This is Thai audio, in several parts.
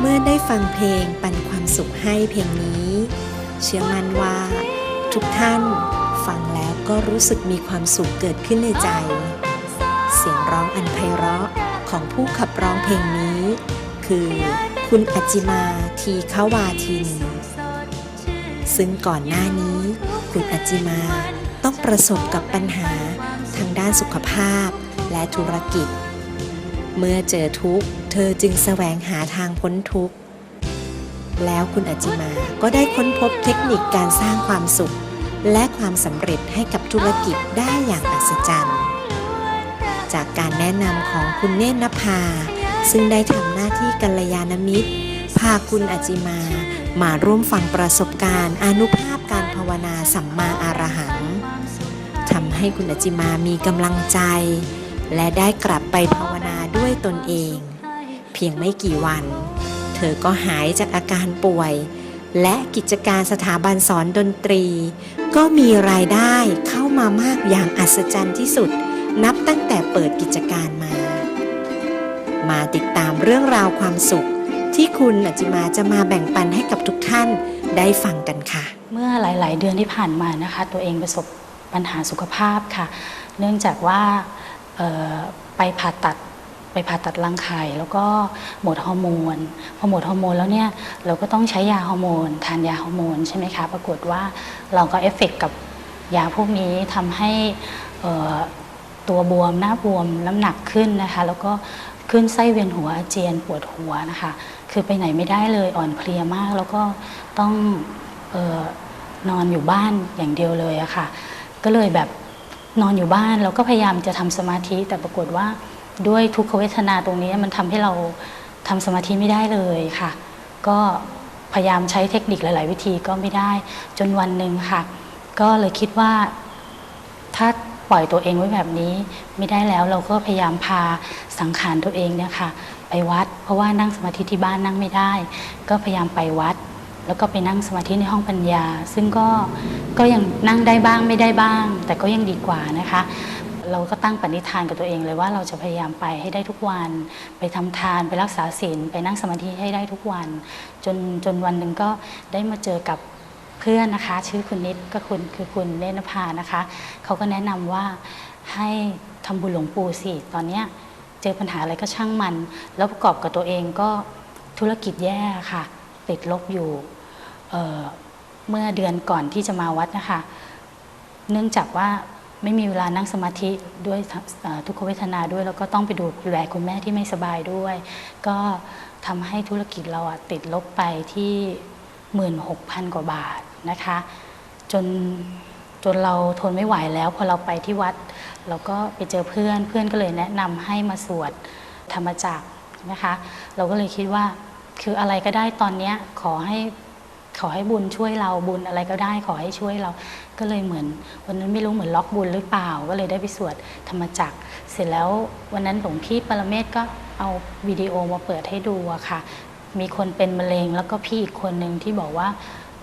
เมื่อได้ฟังเพลงปันความสุขให้เพลงนี้ เชื่อมั่นว่า ทุกท่านฟังแล้วก็รู้สึกมีความสุขเกิดขึ้นในใจ เสียงร้องอันไพเราะของผู้ขับร้องเพลงนี้ คือคุณอจิมาทีขวาทิน ซึ่งก่อนหน้านี้ คุณอจิมาต้องประสบกับปัญหาทางด้านสุขภาพและธุรกิจ เมื่อเจอทุกข์ เธอจึงแสวงหาทางพ้นทุกข์ แล้วคุณอัจจิมาก็ได้ค้นพบเทคนิคการสร้างความสุข และความสำเร็จให้กับธุรกิจได้อย่างอัศจรรย์ จากการแนะนำของคุณเนตรนภา ซึ่งได้ทำหน้าที่กัลยาณมิตร พาคุณอาจิมามาร่วมฟังประสบการณ์อนุภาพการภาวนาสัมมาอารหังทำให้คุณอาจิมามีกำลังใจ และได้กลับไปภาวนาด้วยตนเอง เพียงไม่กี่วัน เธอก็หายจากอาการป่วย และกิจการสถาบันสอนดนตรี ก็มีรายได้เข้ามามากอย่างอัศจรรย์ที่สุด นับตั้งแต่เปิดกิจการมา มาติดตามเรื่องราวความสุขที่คุณอจิมาจะมาแบ่งปันให้กับทุกท่านได้ฟังกันค่ะ เมื่อหลาย ๆ เดือนที่ผ่านมานะคะ ตัวเองประสบปัญหาสุขภาพค่ะ เนื่องจากว่า ไปผ่าตัดไปผ่าตัดรังไข่แล้วก็หมดฮอร์โมนพอหมดฮอร์โมนแล้วเนี่ยเราก็ต้องใช้ยาฮอร์โมนทานยาฮอร์โมนใช่ไหมคะปรากฏว่าเราก็เอฟเฟกต์กับยาพวกนี้ทำให้ตัวบวมหน้าบวมน้ำหนักขึ้นนะคะ แล้วก็ขึ้นไส้เวียนหัวอาเจียนปวดหัวนะคะ คือไปไหนไม่ได้เลยอ่อนเพลียมาก แล้วก็ต้องออนอนอยู่บ้านอย่างเดียวเลยอะค่ะ ก็เลยแบบ นอนอยู่บ้านเราก็พยายามจะทำสมาธิ แต่ปรากฏว่าด้วยทุกขเวทนาตรงนี้มันทำให้เราทำสมาธิไม่ได้เลยค่ะ ก็พยายามใช้เทคนิคหลาย ๆ วิธีก็ไม่ได้จนวันหนึ่งค่ะ ก็เลยคิดว่าถ้าปล่อยตัวเองไว้แบบนี้ไม่ได้แล้วเราก็พยายามพาสังขารตัวเองเนี่ยค่ะ ไปวัด เพราะว่านั่งสมาธิที่บ้านนั่งไม่ได้ ก็พยายามไปวัด แล้วก็ไปนั่งสมาธิในห้องปัญญา ซึ่งก็ก็ยังนั่งได้บ้างไม่ได้บ้าง แต่ก็ยังดีกว่านะคะ เราก็ตั้งปณิธานกับตัวเองเลยว่าเราจะพยายามไปให้ได้ทุกวัน ไปทำทานไปรักษาศีลไปนั่งสมาธิให้ได้ทุกวัน จนจนวันหนึ่งก็ได้มาเจอกับเพื่อนนะคะ ชื่อคุณนิดก็คุณคือคุณเนนภานะคะเขาก็แนะนำว่าให้ทำบุญหลวงปู่สิตอนเนี้ยเจอปัญหาอะไรก็ช่างมัน แล้วประกอบกับตัวเองก็ธุรกิจแย่ค่ะ ติดลบอยู่ เเมื่อเดือนก่อนที่จะมาวัดนะคะ เนื่องจากว่าไม่มีเวลานั่งสมาธิด้วยทุกขเวทนาด้วย แล้วก็ต้องไปดูแลคุณแม่ที่ไม่สบายด้วย ก็ทำให้ธุรกิจเราติดลบไปที่ 16,000 กว่าบาทนะคะ จนจนเราทนไม่ไหวแล้วพอเราไปที่วัด เราก็ไปเจอเพื่อนเพื่อนก็เลยแนะนำให้มาสวดธรรมจักรนะคะ เราก็เลยคิดว่าคืออะไรก็ได้ตอนนี้ขอให้ ขอให้บุญช่วยเราบุญอะไรก็ได้ขอให้ช่วยเรา ก็เลยเหมือน วันนั้นไม่รู้เหมือนล็อกบุญหรือเปล่า ก็เลยได้ไปสวดธรรมจักร เสร็จแล้ววันนั้นหลวงพี่ปรเมศก็เอาวิดีโอมาเปิดให้ดูอะค่ะ มีคนเป็นมะเร็งแล้วก็พี่อีกคนหนึ่งที่บอกว่า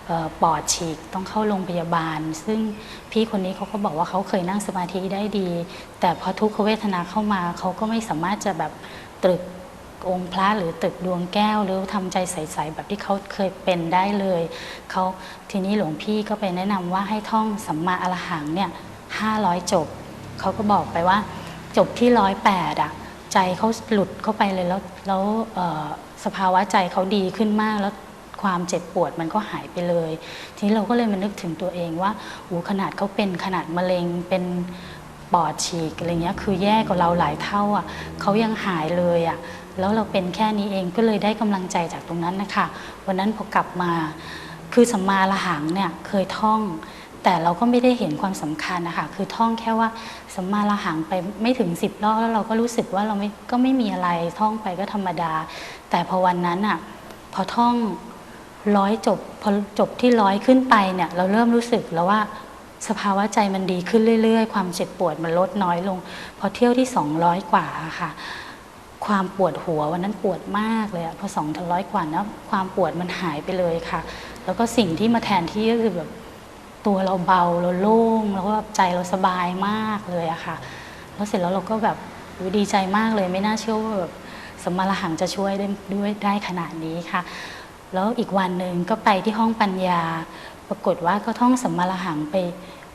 ออปอดฉีกต้องเข้าโรงพยาบาล ซึ่งพี่คนนี้เขาก็บอกว่าเขาเคยนั่งสมาธิได้ดี แต่พอทุกขเวทนาเข้ามาเขาก็ไม่สามารถจะแบบตรึก องค์พระหรือตึกดวงแก้ว หรือทำใจใสๆแบบที่เขาเคยเป็นได้เลยเขาทีนี้หลวงพี่ก็ไปแนะนำว่าให้ท่องสัมมาอรหังเนี่ยห้าร้อยจบเขาก็บอกไปว่าจบที่ร้อยแปดอะใจเขาหลุดเข้าไปเลยแล้วแล้วสภาวะใจเขาดีขึ้นมากแล้วความเจ็บปวดมันก็หายไปเลย ทีนี้เราก็เลยมานึกถึงตัวเองว่าอูขนาดเขาเป็นขนาดมะเร็งเป็น ปอดฉีกอะไรเงี้ยคือแย่กว่าเราหลายเท่าอะเขายังหายเลยอะแล้วเราเป็นแค่นี้เองก็เลยได้กำลังใจจากตรงนั้นนะคะวันนั้นพอกลับมาคือสัมมาละหังเนี่ยเคยท่อง แต่เราก็ไม่ได้เห็นความสำคัญนะคะคือท่องแค่ว่าสัมมาละหังไปไม่ถึงสิบรอบแล้วเราก็รู้สึกว่าเราไม่ก็ไม่มีอะไรท่องไปก็ธรรมดา แต่พอวันนั้นอะพอท่องร้อยจบพอจบที่ร้อยขึ้นไปเนี่ยเราเริ่มรู้สึกแล้วว่า สภาวะใจมันดีขึ้นเรื่อย ๆ ความเจ็บปวดมันลดน้อยลง พอเที่ยวที่ 200 กว่าค่ะ ความปวดหัววันนั้นปวดมากเลยอะพอสองถึงร้อยกว่านะความปวดมันหายไปเลยค่ะ แล้วก็สิ่งที่มาแทนที่ก็คือแบบตัวเราเบาเราโล่งแล้วก็แบบใจเราสบายมากเลยอะค่ะแล้วเสร็จแล้วเราก็แบบดีใจมากเลยไม่น่าเชื่อว่าแบบสมมาละหังจะช่วยได้ด้วยได้ขนาดนี้ค่ะ แล้วอีกวันหนึ่งก็ไปที่ห้องปัญญา ปรากฏว่าก็ท่องสัมมาละหังไป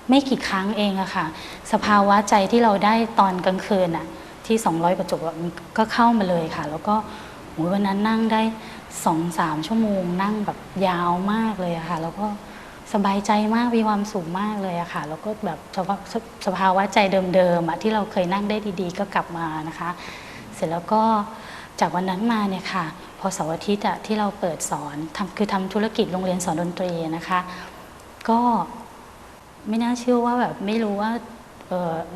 ไม่กี่ครั้งเองอะค่ะ สภาวะใจที่เราได้ตอนกลางคืนอะที่ 200กว่าจบอะมันก็เข้ามาเลยค่ะ แล้วก็วันนั้นนั่งได้สองสามชั่วโมง นั่งแบบยาวมากเลยอะค่ะ แล้วก็สบายใจมากมีความสุขมากเลยอะค่ะ แล้วก็แบบสสภาวะใจเดิมๆอะที่เราเคยนั่งได้ดีๆ ก็กลับมานะคะ เสร็จแล้วก็จากวันนั้นมาเนี่ยค่ะ พอเสาร์อาทิตย์อะที่เราเปิดสอนทำคือทำธุรกิจโรงเรียนสอนดนตรีนะคะ ก็ไม่น่าเชื่อว่าแบบไม่รู้ว่า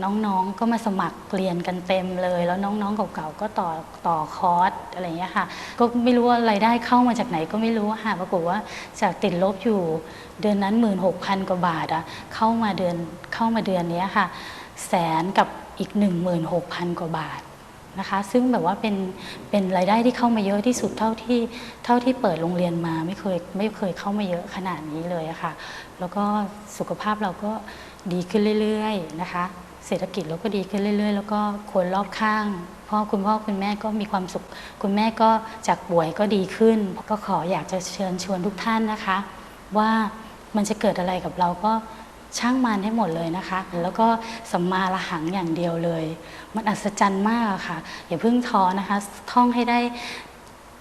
น้องๆ ก็มาสมัครเรียนกันเต็มเลย แล้วน้องๆ เก่าๆ ก็ต่อต่อคอร์สอะไรอย่างเงี้ยค่ะ ก็ไม่รู้ว่ารายได้เข้ามาจากไหนก็ไม่รู้ค่ะ ปรากฏว่าจากติดลบอยู่เดือนนั้นหมื่นหกพันกว่าบาทอะเข้ามาเดือนเข้ามาเดือนนี้ค่ะ แสนกับอีก16,000กว่าบาท นะคะซึ่งแบบว่าเป็นเป็นรายได้ที่เข้ามาเยอะที่สุดเท่าที่เท่าที่เปิดโรงเรียนมาไม่เคยไม่เคยเข้ามาเยอะขนาดนี้เลยอะค่ะแล้วก็สุขภาพเราก็ดีขึ้นเรื่อยๆนะคะ เศรษฐกิจเราก็ดีขึ้นเรื่อย ๆ แล้วก็คนรอบข้างพ่อคุณพ่อคุณแม่ก็มีความสุข คุณแม่ก็จากป่วยก็ดีขึ้น ก็ขออยากจะเชิญชวนทุกท่านนะคะ ว่ามันจะเกิดอะไรกับเราก็ ช่างมันให้หมดเลยนะคะ แล้วก็สัมมาละหังอย่างเดียวเลย มันอัศจรรย์มากอะค่ะ อย่าเพิ่งท้อนะคะ ท่องให้ได้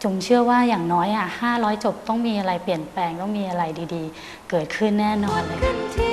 จงเชื่อว่าอย่างน้อยอะ500 จบต้องมีอะไรเปลี่ยนแปลงต้องมีอะไรดีๆ เกิดขึ้นแน่นอนเลยขึ้นที่